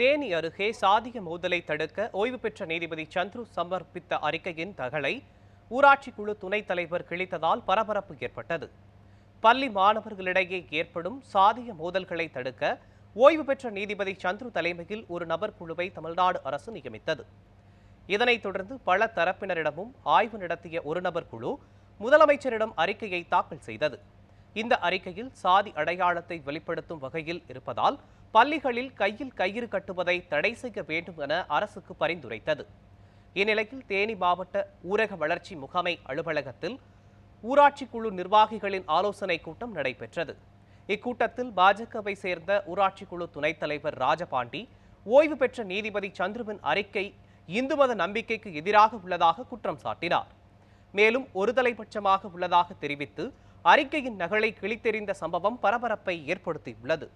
தேனி அருகே சாதிய மோதலை தடுக்க ஓய்வு பெற்ற நீதிபதி சந்துரு சமர்ப்பித்த அறிக்கையின் தகலை ஊராட்சி குழு துணைத் தலைவர் கிழித்ததால் பரபரப்பு ஏற்பட்டது. பள்ளி மாணவர்களிடையே ஏற்படும் சாதிய மோதல்களை தடுக்க ஓய்வு பெற்ற நீதிபதி சந்துரு தலைமையில் ஒரு நபர் குழுவை தமிழ்நாடு அரசு நியமித்தது. இதனைத் தொடர்ந்து பல தரப்பினரிடமும் ஆய்வு நடத்திய ஒரு நபர் குழு முதலமைச்சரிடம் அறிக்கையை தாக்கல் செய்தது. இந்த அறிக்கையில் சாதி அடையாளத்தை வெளிப்படுத்தும் வகையில் இருப்பதால் பள்ளிகளில் கையில் கயிறு கட்டுவதை தடை செய்ய வேண்டும் என அரசுக்கு பரிந்துரைத்தது. இந்நிலையில் தேனி மாவட்ட ஊரக வளர்ச்சி முகமை அலுவலகத்தில் ஊராட்சி குழு நிர்வாகிகளின் ஆலோசனை கூட்டம் நடைபெற்றது. இக்கூட்டத்தில் பாஜகவை சேர்ந்த ஊராட்சி குழு துணைத் தலைவர் ராஜபாண்டி ஓய்வு பெற்ற நீதிபதி சந்துருவின் அறிக்கை இந்து மத நம்பிக்கைக்கு எதிராக உள்ளதாக குற்றம் சாட்டினார். மேலும் ஒருதலைபட்சமாக உள்ளதாக தெரிவித்து அறிக்கையின் நகலை கிழித்தெறிந்த சம்பவம் பரபரப்பை ஏற்படுத்தியுள்ளது.